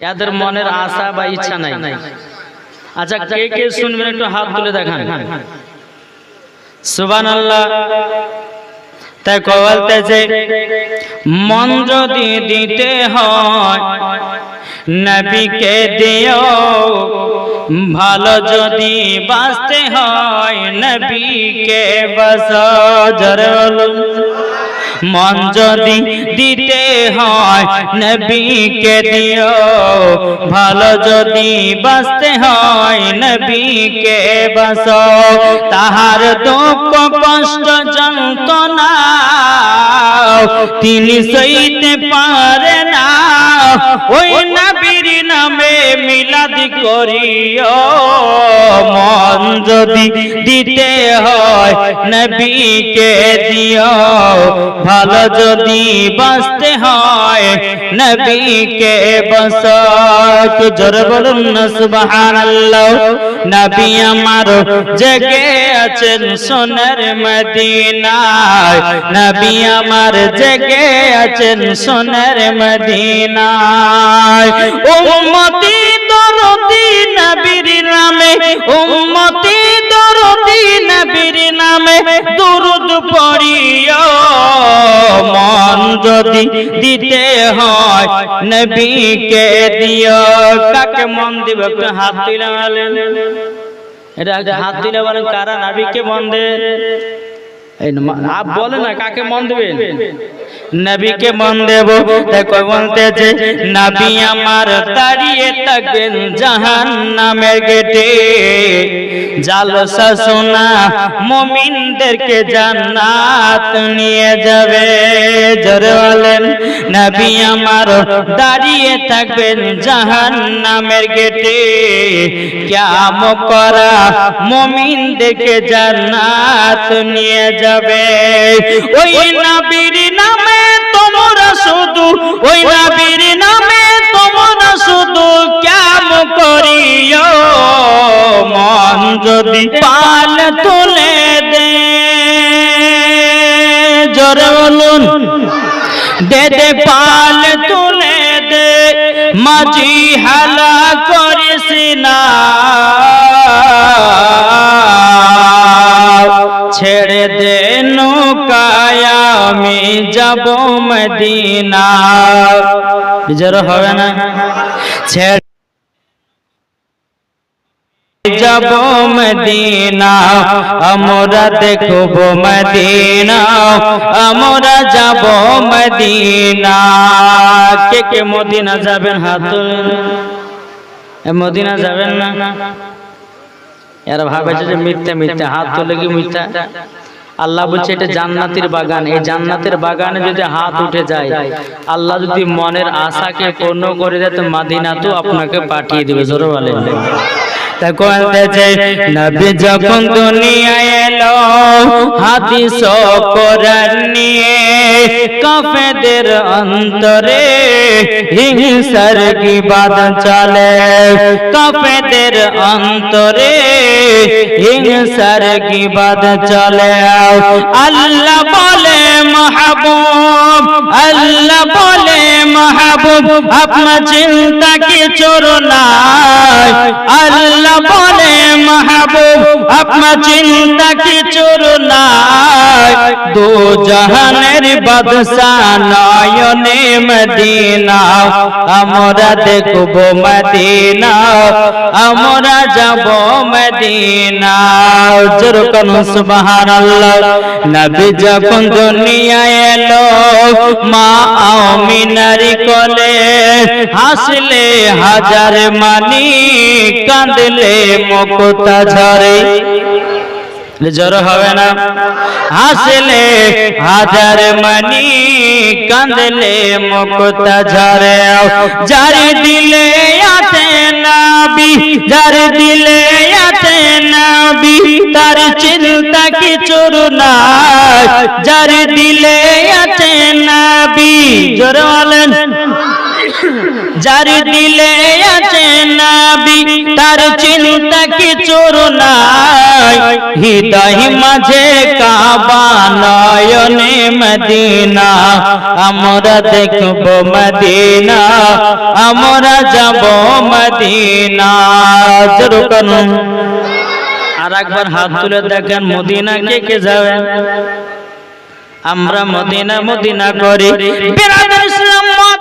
এদের মনের আশা বা ইচ্ছা নাই। আচ্ছা কে কে শুনবেন একটু হাত তুলে দেখান। সুবান আল্লাহ তাই বলতেছে মন যদি দিতে হয় নবীকে দিও। ভালো যদি বাঁচতে হয় নবীকে বস জরে মন যদি দিতে হয়, নবীকে দিও। ভালো যদি বাঁচতে হয়, নবীকে বাস তাহার দুঃখ কষ্ট যন্ত্রণা তিনি সইতে পারে না। ওই নবীর নামে মিলাদি করিও। মন যদি দিতে নবীকে দিও ভালো যদি বাঁচতে হয়, নবীকে বস জোর বলুন সুবহানাল্লাহ। নবী আমার জেগে আছেন সোনার মদিনায়। নবী আমার জেগে আছেন সোনার মদিনায়। উম্মতি দরদি নবীর নামে উম্মতি দুরুদ পড়িও, মন যদি দিতে হয়, নবীকে দিও। কাকে মন দিব? হাত দিলে হাত দিলে বলেন, কারা? নবীকে মন আপ বলে না, কাকে মন দেবেন? নবীকে মন দেব, দেখো বলতেছে নবী আমার দাঁড়িয়ে থাকবেন জাহান নামের গেটে। জালসা সোনা মমিনদেরকে জান্নাত নিয়ে যাবে। জোরে বলেন, নবী আমার দাঁড়িয়ে থাকবেন জাহান নামের গেটে। ক্যাম করা মমিনদেরকে জান্নাত নিয়ে যাবে। ওই নবীর শুধু ওই নবীর নামে তোমরা শুধু ক্যাম করিও। মন যদি পাল তুলে দে। জোরে বলুন। দে দে পাল তুলে দে। মাঝি হালা করিস না। ছেড়ে দে। মদিনা। হবে না। যাব মদিনা। আমরা দেখব মদিনা। আমরা যাব মদিনা। কে কে মদিনা যাবেন হাত মদিনা যাবেন না। এরা ভাবেছে যে মিথ্যা মিথ্যা। হাত তুলে কি মিথ্যা? আল্লাহ বলছে এটা জান্নাতের বাগান। এই জান্নাতের বাগানে যদি হাত উঠে যায় আল্লাহ যদি মনের আশাকে পূর্ণ করে দেয় তো মাদিনা তো আপনাকে পাঠিয়ে দেবে জোরে বলেন। যে নবী যখন দুনিয়ায় এলো হাদিস কোরআন নিয়ে কাফেদের অন্তরে হিংসার কি বাদ চলে। কাফেদের অন্তরে হিংসার কি বাদ চলে আল্লাহ বলে মাহবুব, আল্লাহ বলে মাহবুব, আপনার চিন্তা কি চোর নাই। আল্লাহ বলে মাহবুব, আপনার চিন্তা কি চোর নাই। দু জাহানের বাদশাহ নয়নে মদিনা, আমরা দেখব মদিনা, আমরা যাব মদিনা। যেরকম সুবহানাল্লাহ। নবী যখন দুনিয়ায় এলো মা আমিনার কোলে হাসলে হাজার মানি কাঁদলে মুক্তা ঝরে। জ্বর হবে না? হাসলে হাজার মানি কাঁদলে মুক্তা ঝরে। যারে দিলে আছে নাবি যার দিলে চিন্তা কিছু নাই? যার দিলে আছে নাবি, জোরে বলেন। যার দিলে আছে নাবি, তার চিন্তা কিছুর নাই? হৃদয় মাঝে কাবা নয়নে মদিনা, আমরা দেখব মদিনা, আমরা যাব মদিনা। জোরে করুন। আর একবার হাত তুলে দেখেন মদিনা কে কে যাবেন আমরা মদিনা মদিনা করি।